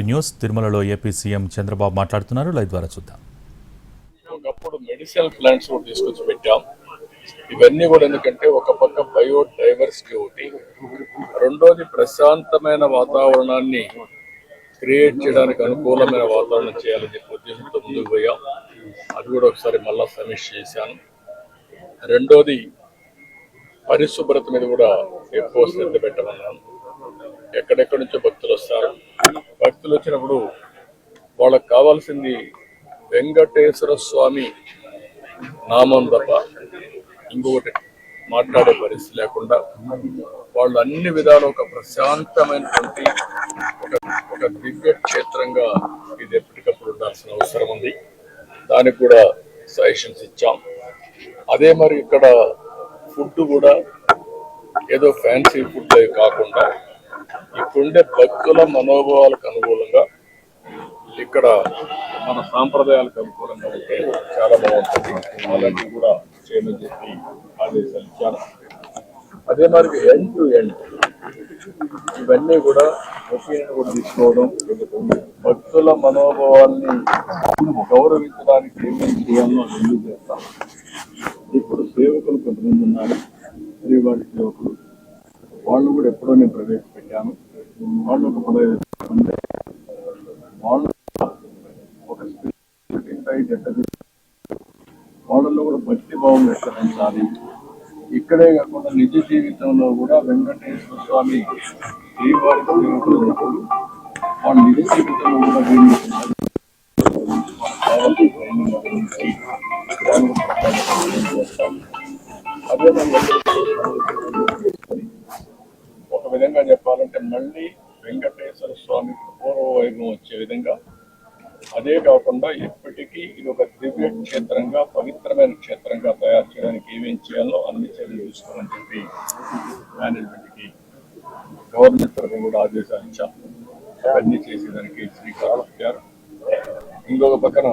Thirty news తిరుమలలో AP CM Chandrababu మాట్లాడుతున్నారు. Live ద్వారా చూద్దాం. ఒకప్పుడు మెడిసినల్ ప్లాంట్స్ కూడా తీసుకొచ్చి పెట్టాం. ఇవన్నీ కూడా ఎందుకంటే ఒక పక్క బయో డైవర్సిటీ ఒకటి రెండోది ప్రశాంతమైన వాతావరణాన్ని క్రియేట్ చేయడానికి అనుకూలమైన వాతావరణం చేయాలని చెప్పి ఉద్దేశంతో ముందుకు పోయాం. అది కూడా ఒకసారి మళ్ళా సమీక్ష చేశాను. రెండోది పరిశుభ్రత మీద కూడా ఎక్కువ శ్రద్ధ పెట్టమన్నాను. ఎక్కడెక్కడి నుంచో భక్తులు వస్తారు. భక్తులు వచ్చినప్పుడు వాళ్ళకి కావాల్సింది వెంకటేశ్వర స్వామి నామం తప్ప ఇంకొకటి మాట్లాడే పరిస్థితి లేకుండా వాళ్ళు అన్ని విధాలు ఒక ప్రశాంతమైనటువంటి ఒక ఒక దివ్య క్షేత్రంగా ఇది ఎప్పటికప్పుడు ఉండాల్సిన అవసరం ఉంది. దానికి కూడా సజెషన్స్ ఇచ్చాం. అదే మరి ఇక్కడ ఫుడ్ కూడా ఏదో ఫ్యాన్సీ ఫుడ్ కాకుండా ఇప్పుడుండే భక్తుల మనోభావాలు ఇక్కడ మన సాంప్రదాయాలకు అనుకూలంగా ఉంటే చాలా బాగుంటుంది. అలాంటివి కూడా చేయమని చెప్పి ఆదేశాలు ఇచ్చాను అదే మరి ఎండ్ టు ఎండ్ ఇవన్నీ కూడా ఒపీనియన్ కూడా తీసుకోవడం భక్తుల మనోభావాల్ని గౌరవించడానికి ఏమేమి చేయాలో ఎందుకు చేస్తాం. ఇప్పుడు సేవకులు కొంతమంది ఉన్నారు. శ్రీవారి సేవకులు వాళ్ళు కూడా ఎప్పుడో నేను ప్రవేశపెట్టాను. వాళ్ళు ఒక పదహైదు మంది వాళ్ళు ఒక స్పిరిచువాలిటీ సైడ్ వాళ్ళలో కూడా భక్తి భావం ఎట్లా ఇక్కడే కాకుండా నిజ జీవితంలో కూడా వెంకటేశ్వర స్వామి శ్రీవారి వాళ్ళ నిజ జీవితంలో కూడా వీళ్ళు అదే ఒక విధంగా చెప్పాలంటే మళ్ళీ వెంకటేశ్వర స్వామికి పూర్వ వైభవం వచ్చే విధంగా. అదే కాకుండా చేయడానికి ఇది ఒక దివ్య క్షేత్రంగా పవిత్రమైన క్షేత్రంగా తయారు చేయడానికి ఏమేం చేయాలో అన్ని చర్యలు తీసుకోమని చెప్పి మేనేజ్మెంట్కి గవర్నమెంట్ తరఫున కూడా ఆదేశాలు ఇచ్చాం. అవన్నీ చేసేదానికి శ్రీకారం ఇంకొక పక్కన